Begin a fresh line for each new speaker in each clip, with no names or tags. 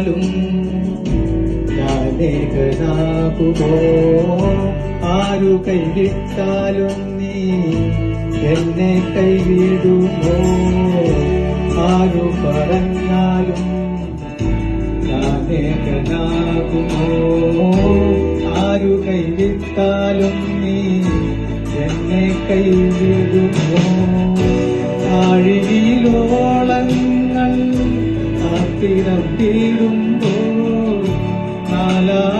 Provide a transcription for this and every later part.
പറഞ്ഞാലും ഞാനേകനാകുമോ ആരു കൈവിട്ടാലും നീ എന്നെ കൈവിടുമോ? ആരു പറഞ്ഞാലും ഞാനേകനാകുമോ ആരു കൈവിട്ടാലും നീ എന്നെ കൈവിടുമോ? ആത്തിരം തീരുമ്പോൾ നാലാം.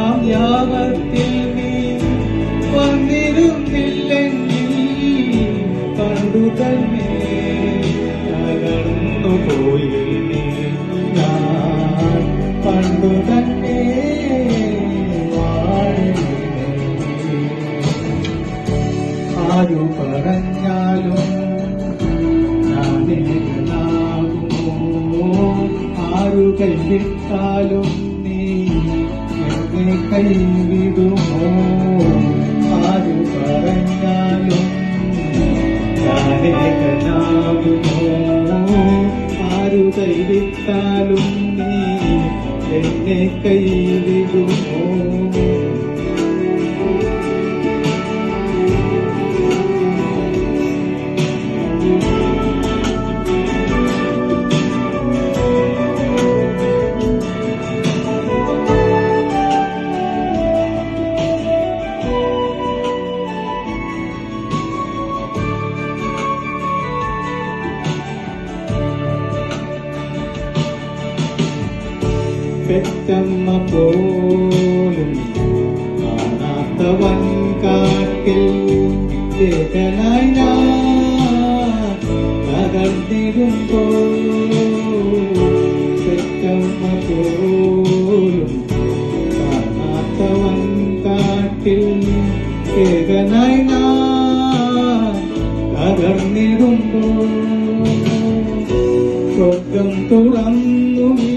ആരു പറഞ്ഞാലും കൈവിട്ടാലും നീ എന്നെ കൈവിടുമോ? ആര് പറഞ്ഞാലും ഞാനേകനാകുമോ ആരു കൈവിട്ടാലും നീ എന്നെ കൈവിടുമോ? പെറ്റമ്മ പോലും കാണാത്തവൻ കാട്ടിൽ ഏകനായി ഞാൻ തകർന്നിടുമ്പോ പെറ്റമ്മ പോലും കാണാത്തവൻ കാട്ടിൽ ഏകനായി ഞാൻ തകർന്നിടുമ്പോ സ്വർഗം തുറന്നു നീ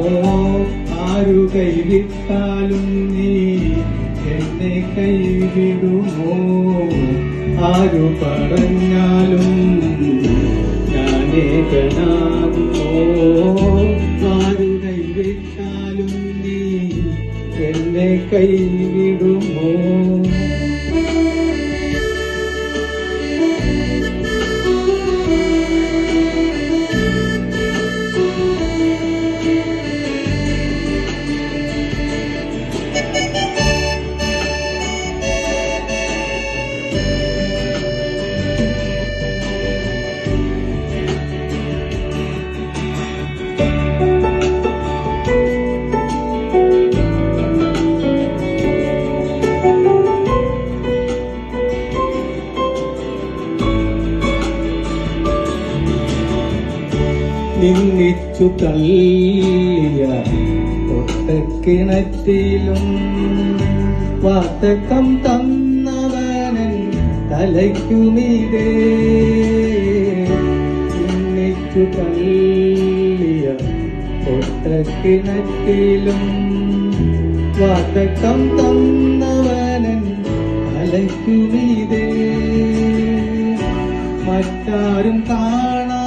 കൈവിട്ടാലും നീ എന്നെ കൈവിടുമോ? ആരു പറഞ്ഞാലും ഞാനേകനാകുമോ ആരു കൈവിട്ടാലും നീ എന്നെ കൈവിടുമോ? നിന്നിച്ചു തള്ളിയ ഒട്ടക്കിണറ്റിലും വാത്തക്കം തന്നവനൻ തലയ്ക്കുമീതേ നിന്നിച്ചു തള്ളിയ ഒട്ടക്കിണറ്റിലും വാത്തക്കം തന്നവനൻ തലയ്ക്കുമീതേ മറ്റാരും കാണാത്ത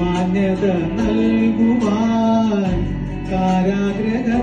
മാന്യത നൽകുവാൻ കാരാഗ്രഹത്തിലൊന്നി